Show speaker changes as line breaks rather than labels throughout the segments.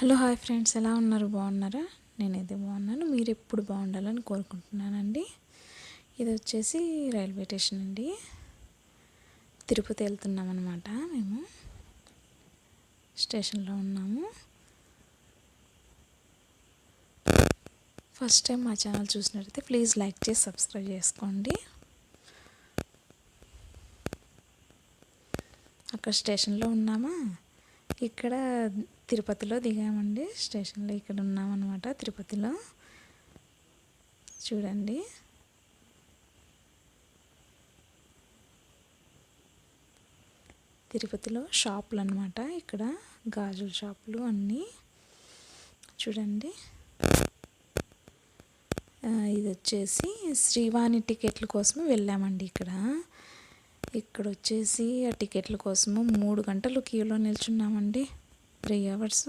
Hello hi friends. ఎలా ఉన్నారు? బాగున్నారా? నేనైతే బాగున్నాను. మీరు ఎప్పుడు బాగుండాలని కోరుకుంటున్నానండి. ఇది వచ్చేసి రైల్వే స్టేషన్ అండి. తిరుపతి వెళ్తున్నాం అనమాట మేము. స్టేషన్లో ఉన్నాము. ఫస్ట్ టైం మా ఛానల్ చూసినట్టయితే ప్లీజ్ లైక్ చేసి సబ్స్క్రైబ్ చేసుకోండి. అక్కడ స్టేషన్లో ఉన్నామా? ఇక్కడ తిరుపతిలో దిగామండి. స్టేషన్లో ఇక్కడ ఉన్నామన్నమాట తిరుపతిలో. చూడండి. తిరుపతిలో షాపులు అనమాట ఇక్కడ. గాజుల షాపులు అన్నీ. చూడండి. ఇది వచ్చేసి శ్రీవాణి టికెట్ల కోసం వెళ్ళామండి ఇక్కడ. ఇక్కడ వచ్చేసి ఆ టికెట్ల కోసము మూడు గంటలు క్యూలో నిల్చున్నామండి. త్రీ అవర్స్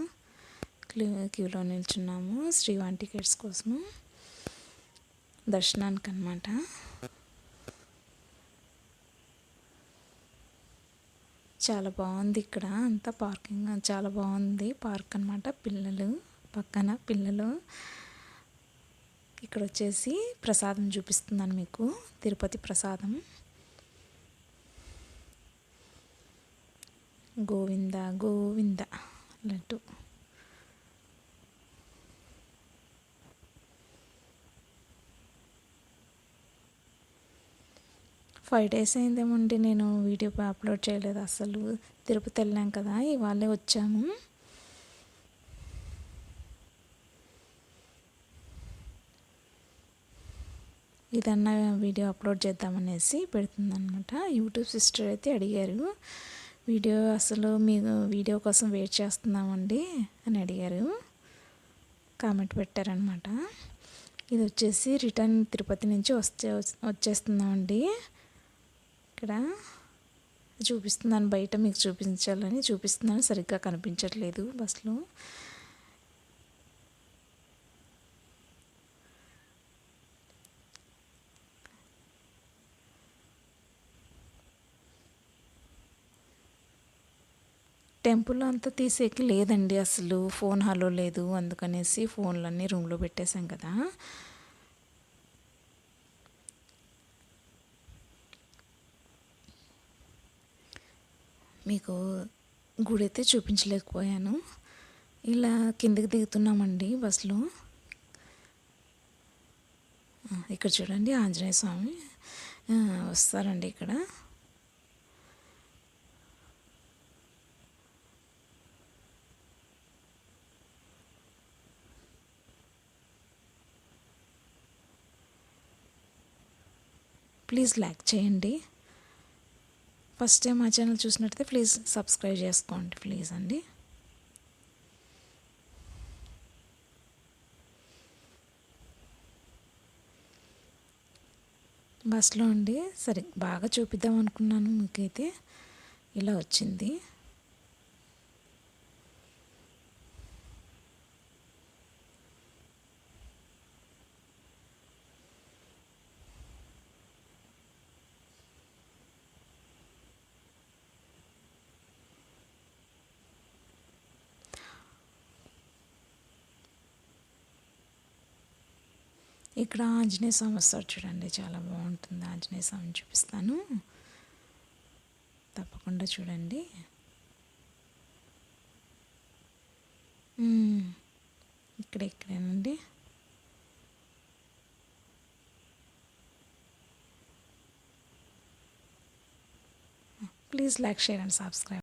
క్యూలో నిల్చున్నాము శ్రీవాణి టికెట్స్ కోసము. దర్శనానికి అనమాట చాలా బాగుంది ఇక్కడ అంతా పార్కింగ్ చాలా బాగుంది పార్క్ అనమాట పిల్లలు పక్కన పిల్లలు. ఇక్కడ వచ్చేసి ప్రసాదం చూపిస్తున్నాను మీకు తిరుపతి ప్రసాదం. గోవింద గోవింద లడ్డు. ఫైవ్ డేస్ అయిందేమండి నేను వీడియో అప్లోడ్ చేయలేదు అసలు. తిరుపతి వెళ్ళాం కదా ఇవాళే వచ్చాము. ఇదన్నా వీడియో అప్లోడ్ చేద్దామనేసి పెడుతుందనమాట యూట్యూబ్ సిస్టర్ అయితే అడిగారు. వీడియో అసలు మీరు వీడియో కోసం వెయిట్ చేస్తున్నామండి అని అడిగారు. కామెంట్ పెట్టారనమాట ఇది వచ్చేసి రిటర్న్ తిరుపతి నుంచి వచ్చే వచ్చేస్తున్నామండి. ఇక్కడ చూపిస్తున్నాను బయట మీకు చూపించాలని చూపిస్తున్నాను సరిగ్గా కనిపించట్లేదు బస్సులో. టెంపుల్ అంతా తీసేకి లేదండి అసలు. ఫోన్ హలో లేదు అందుకనేసి ఫోన్లన్నీ రూమ్లో పెట్టేశాం కదా. మీకు గుడి అయితే చూపించలేకపోయాను. ఇలా కిందకి దిగుతున్నామండి బస్సులో ఇక్కడ చూడండి ఆంజనేయ స్వామి. వస్తారండి ఇక్కడ. ప్లీజ్ లైక్ చేయండి. ఫస్ట్ టైం మా ఛానల్ చూసినట్టయితే ప్లీజ్ సబ్స్క్రైబ్ చేసుకోండి ప్లీజ్ అండి. బస్లో అండి సరే బాగా చూపిద్దాం అనుకున్నాను మీకైతే. ఇలా వచ్చింది. ఇక్కడ ఆంజనేయ స్వామి వస్తారు చూడండి చాలా బాగుంటుంది. ఆంజనేయ స్వామిని చూపిస్తాను. తప్పకుండా చూడండి. ఇక్కడ ఇక్కడేనండి please like share and subscribe.